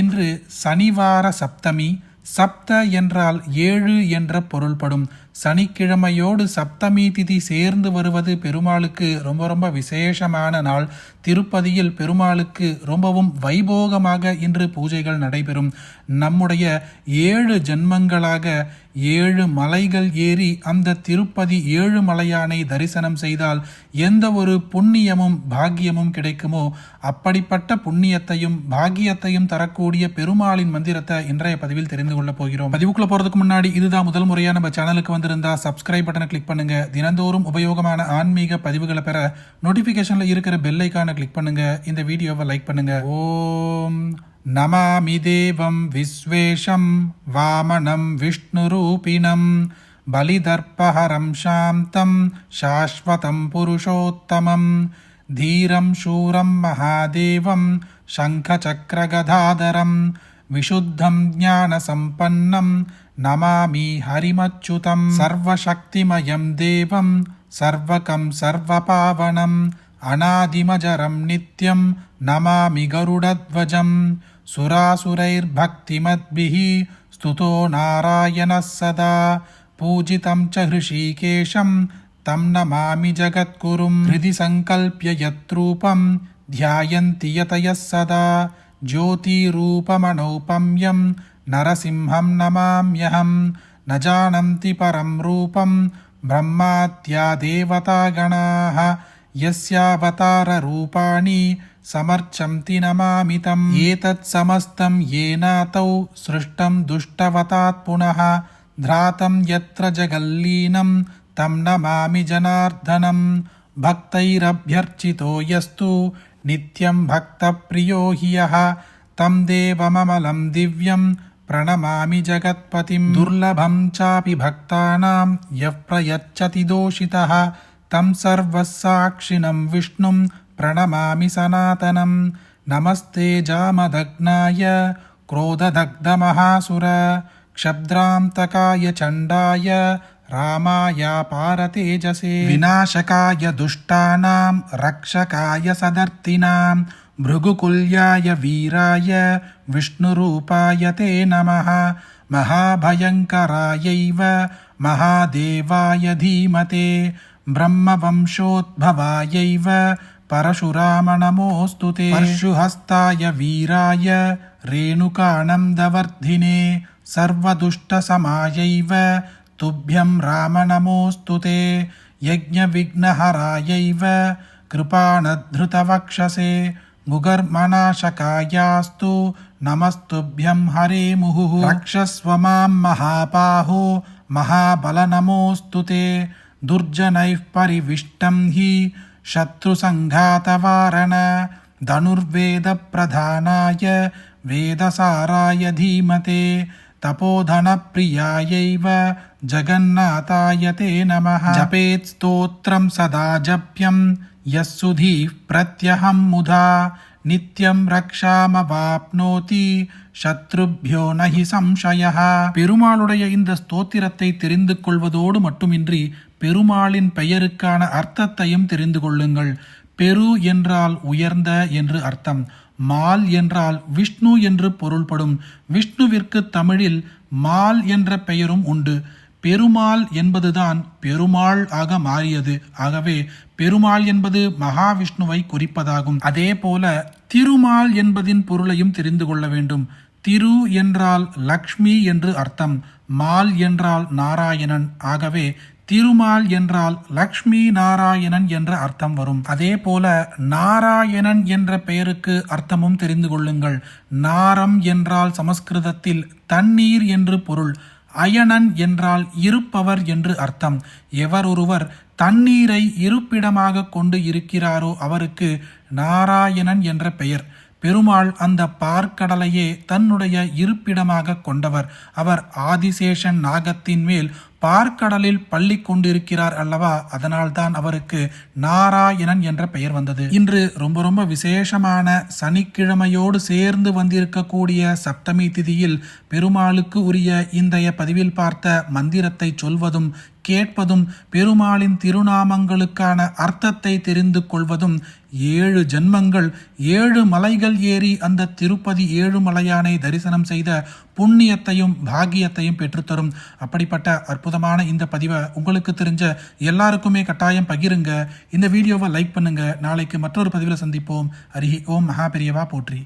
இன்று சனிவார சப்தமி சப்த என்றால் ஏழு என்ற பொருள்படும். சனிக்கிழமையோடு சப்தமி திதி சேர்ந்து வருவது பெருமாளுக்கு ரொம்ப ரொம்ப விசேஷமான நாள். திருப்பதியில் பெருமாளுக்கு ரொம்பவும் வைபோகமாக இன்று பூஜைகள் நடைபெறும். நம்முடைய ஏழு ஜென்மங்களாக ஏழு மலைகள் ஏறி அந்த திருப்பதி ஏழு மலையானை தரிசனம் செய்தால் எந்த ஒரு புண்ணியமும் பாக்கியமும் கிடைக்குமோ? அப்படிப்பட்ட புண்ணியத்தையும் பாக்கியத்தையும் தரக்கூடிய பெருமாளின் மந்திரத்தை இன்றைய பதிவில் தெரிந்து கொள்ள போகிறோம். பதிவுக்குள்ள போறதுக்கு முன்னாடி இதுதான் முதல் முறையாக நம்ம சேனலுக்கு வந்திருந்தா சப்ஸ்கிரைப் பட்டனை கிளிக் பண்ணுங்க. தினந்தோறும் உபயோகமான ஆன்மீக பதிவுகளை பெற நோட்டிபிகேஷன்ல இருக்கிற பெல் ஐக்கான கிளிக் பண்ணுங்க. இந்த வீடியோவை லைக் பண்ணுங்க. ஓம் నమామి దేవం విశ్వేశం వామనం విష్ణురూపిణం బలిదర్పహరం శాంతం శాశ్వతం పురుషోత్తమం ధీరం శూరం మహాదేవం శంఖచక్రగధాధరం విశుద్ధం జ్ఞానసంపన్నం నమామి హరిమచ్యుతం సర్వశక్తిమయం దేవం సర్వకం సర్వపావనం अनादिमजरं नित्यं नमामि गरुडध्वजं सुरासुरैर्भक्तिमद्भिः स्तुतो नारायणः सदा पूजितं च हृषीकेशं तं नमामि जगद्गुरुं हृदि सङ्कल्प्य यत्रूपं ध्यायन्ति यतयः सदा ज्योतिरूपमनौपम्यं नरसिंहं नमाम्यहं न जानन्ति परं रूपं ब्रह्मात्या देवतागणाः यस्यावताररूपाणि समर्चन्ति नमामि तम् एतत् समस्तं येनातौ सृष्टं दुष्टवतात् पुनः ध्रातं यत्र जगल्लीनं तं नमामि जनार्दनं भक्तैरभ्यर्चितो यस्तु नित्यं भक्तप्रियो हि यः तं देवममलं दिव्यं प्रणमामि जगत्पतिं दुर्लभं चापि भक्तानां यः प्रयच्छति दोषितः तं सर्वसाक्षिणं विष्णुं प्रणमामि सनातनं। नमस्ते जामदग्नाय, क्रोधदग्धमहासुर, क्षब्द्रान्तकाय चण्डाय रामायापारतेजसे विनाशकाय दुष्टानां, रक्षकाय सदर्तिनां भृगुकुल्याय वीराय, विष्णुरूपाय ते नमः। महाभयङ्करायैव महादेवाय धीमते। ब्रह्मवंशोद्भवायैव परशुरामनमोऽस्तु ते परशुहस्ताय वीराय रेणुकानन्दवर्धिने सर्वदुष्टसमायैव तुभ्यं राम नमोऽस्तु ते यज्ञविघ्नहरायैव कृपाणधृतवक्षसे मुगर्मनाशकायास्तु नमस्तुभ्यं हरे मुहुः रक्षस्व मां महाबाहो महाबलनमोऽस्तु ते दुर्जनैः परिविष्टं हि शत्रुसङ्घातवारण धनुर्वेदप्रधानाय वेदसाराय धीमते तपोधनप्रियायैव जगन्नाथाय ते नमः जपेत् स्तोत्रं सदा जप्यं यः सुधीः प्रत्यहं मुधा நித்தியம் ரக்ஷாமவாப்னோதி சத்ருபியோ நஹி சம்சயா பெருமாளுடைய இந்த ஸ்தோத்திரத்தை தெரிந்து கொள்வதோடு மட்டுமின்றி பெருமாளின் பெயருக்கான அர்த்தத்தையும் தெரிந்து கொள்ளுங்கள் பெரு என்றால் உயர்ந்த என்று அர்த்தம் மால் என்றால் விஷ்ணு என்று பொருள்படும் விஷ்ணுவிற்கு தமிழில் மால் என்ற பெயரும் உண்டு பெருமாள் என்பதுதான் பெருமாள் ஆக மாறியது. ஆகவே பெருமாள் என்பது மகாவிஷ்ணுவை குறிப்பதாகும். அதே போல திருமால் என்பதின் பொருளையும் தெரிந்து கொள்ள வேண்டும். திரு என்றால் லக்ஷ்மி என்று அர்த்தம். மால் என்றால் நாராயணன். ஆகவே திருமால் என்றால் லக்ஷ்மி நாராயணன் என்ற அர்த்தம் வரும். அதே போல நாராயணன் என்ற பெயருக்கு அர்த்தமும் தெரிந்து கொள்ளுங்கள். நாரம் என்றால் சமஸ்கிருதத்தில் தண்ணீர் என்று பொருள். அயனன் என்றால் இருப்பவர் என்று அர்த்தம். எவர் ஒருவர் தண்ணீரை இருப்பிடமாக கொண்டு இருக்கிறாரோ அவருக்கு நாராயணன் என்ற பெயர். பெருமாள் அந்த பார்க்கடலையே தன்னுடைய இருப்பிடமாக கொண்டவர். அவர் ஆதிசேஷன் நாகத்தின் மேல் பார்க்கடலில் பள்ளி கொண்டிருக்கிறார் அல்லவா? அதனால்தான் அவருக்கு நாராயணன் என்ற பெயர் வந்தது. இன்று ரொம்ப ரொம்ப விசேஷமான சனிக்கிழமையோடு சேர்ந்து வந்திருக்கக்கூடிய சப்தமி திதியில் பெருமாளுக்கு உரிய இந்தைய பதிவில் பார்த்த மந்திரத்தை சொல்வதும் கேட்பதும் பெருமாளின் திருநாமங்களுக்கான அர்த்தத்தை தெரிந்து கொள்வதும் ஏழு ஜென்மங்கள் ஏழு மலைகள் ஏறி அந்த திருப்பதி ஏழுமலையானை தரிசனம் செய்த புண்ணியத்தையும் பாகியத்தையும் பெற்றுத்தரும். அப்படிப்பட்ட அற்புதமான இந்த பதிவை உங்களுக்கு தெரிஞ்ச எல்லாருக்குமே கட்டாயம் பகிருங்க. இந்த வீடியோவை லைக் பண்ணுங்க. நாளைக்கு மற்றொரு பதிவில் சந்திப்போம். அருகி ஓம் மகாபெரியவா போற்றி.